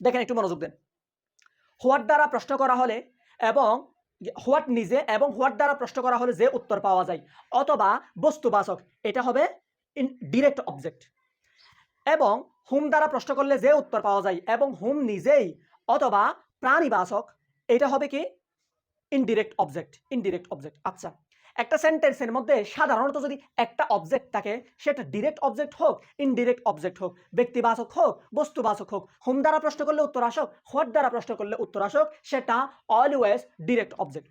দেখেন একটু মনোযোগ দেন। হোয়াট দ্বারা প্রশ্ন করা হলে এবং হোয়াট নিজে এবং হোয়াট দ্বারা প্রশ্ন করা হলে যে উত্তর পাওয়া যায়, অথবা বস্তুবাচক, এটা হবে ইন ডিরেক্ট অবজেক্ট। এবং হুম দ্বারা প্রশ্ন করলে যে উত্তর পাওয়া যায় এবং হুম নিজেই অথবা প্রাণীবাচক, এটা হবে কি? Indirect object indirect object. আচ্ছা। একটা সেন্টেন্সের মধ্যে সাধারণত যদি একটা অবজেক্ট থাকে, সেটা ডিরেক্ট অবজেক্ট হোক ইনডিরেক্ট অবজেক্ট হোক, ব্যক্তিবাচক হোক, বস্তুবাচক হোক হোম দ্বারা প্রশ্ন করলে উত্তর আসক হোয়াট দ্বারা প্রশ্ন করলে উত্তর আসক, সেটা অলওয়েজ ডিরেক্ট অবজেক্ট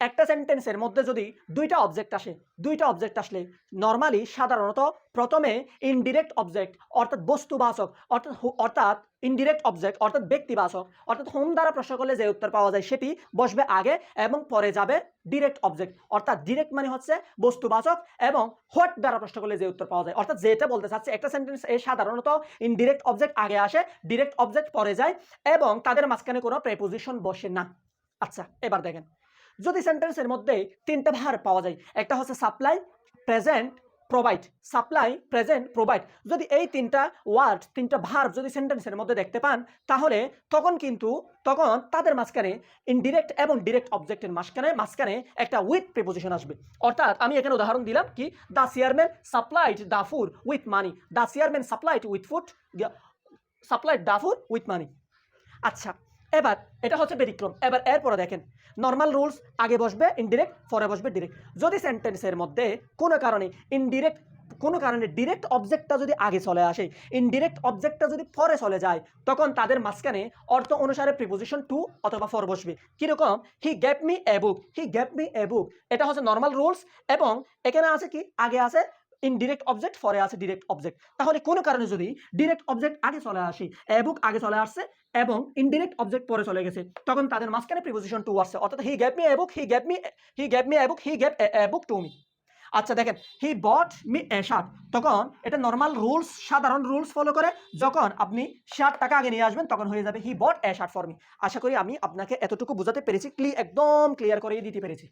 একটা সেন্টেন্সের মধ্যে যদি দুইটা অবজেক্ট আসে, দুইটা অবজেক্ট আসলে নর্মালি সাধারণত প্রথমে ইনডিরেক্ট অবজেক্ট অর্থাৎ বস্তুবাচক, অর্থাৎ অর্থাৎ ইনডিরেক্ট অবজেক্ট অর্থাৎ ব্যক্তিবাচক, অর্থাৎ হোম দ্বারা প্রশ্ন করলে যে উত্তর পাওয়া যায় সেটি বসবে আগে এবং পরে যাবে ডিরেক্ট অবজেক্ট অর্থাৎ ডিরেক্ট মানে হচ্ছে বস্তুবাচক এবং হোয়াট দ্বারা প্রশ্ন করলে যে উত্তর পাওয়া যায়। অর্থাৎ যেটা বলতে চাচ্ছে, একটা সেন্টেন্স এ সাধারণত ইনডিরেক্ট অবজেক্ট আগে আসে ডিরেক্ট অবজেক্ট পরে যায় এবং তাদের মাঝখানে কোনো প্রেপোজিশন বসে না। আচ্ছা এবার দেখেন। যদি সেন্টেন্সের মধ্যে তিনটা ভার পাওয়া যায়, একটা হচ্ছে supply present provide supply present provide যদি এই তিনটা ওয়ার্ড তিনটা ভার্ব যদি সেন্টেন্সের মধ্যে দেখতে পান, তাহলে তখন কিন্তু, তখন তাদের মাঝখানে ইনডিরেক্ট এবং ডিরেক্ট অবজেক্টের মাঝখানে মাঝখানে একটা উইথ প্রিপোজিশন আসবে। অর্থাৎ আমি এখানে উদাহরণ দিলাম কি the chairman supplied the food with money the chairman supplied with food supplied the food with money আচ্ছা এবার, এটা হচ্ছে ব্যতিক্রম। এবার এরপরে দেখেন নর্মাল রুলস আগে বসবে ইনডিরেক্ট পরে বসবে ডিরেক্ট যদি সেন্টেন্সের মধ্যে কোনো কারণে ইনডিরেক্ট কোনো কারণে ডিরেক্ট অবজেক্টটা যদি আগে চলে আসে ইনডিরেক্ট অবজেক্টটা যদি পরে চলে যায়, তখন তাদের মাঝখানে অর্থ অনুসারে প্রিপোজিশন টু অথবা ফর বসবে। কীরকম? He gave me a book he gave me a book এটা হচ্ছে নর্মাল রুলস এবং এখানে আছে কি? আগে আছে ইনডিরেক্ট অবজেক্ট পরে আছে ডিরেক্ট অবজেক্ট তাহলে কোনো কারণে যদি ডিরেক্ট অবজেক্ট আগে চলে আসে এ বুক আগে চলে আসছে এবং ইনডিরেক্ট অবজেক্ট পরে চলে গেছে, তখন তাদের মাঝখানে প্রিপোজিশন টু আসছে। অর্থাৎ he gave me a book he gave me he gave me a book he gave a book to me আচ্ছা দেখেন he bought me a shirt তখন এটা নর্মাল রুলস সাধারণ রুলস ফলো করে। যখন আপনি শার্ট টাকা আগে নিয়ে আসবেন, তখন হয়ে যাবে he bought a shirt for me আশা করি আমি আপনাকে এতটুকু বোঝাতে পেরেছি ক্লি একদম ক্লিয়ার করে দিতে পেরেছি।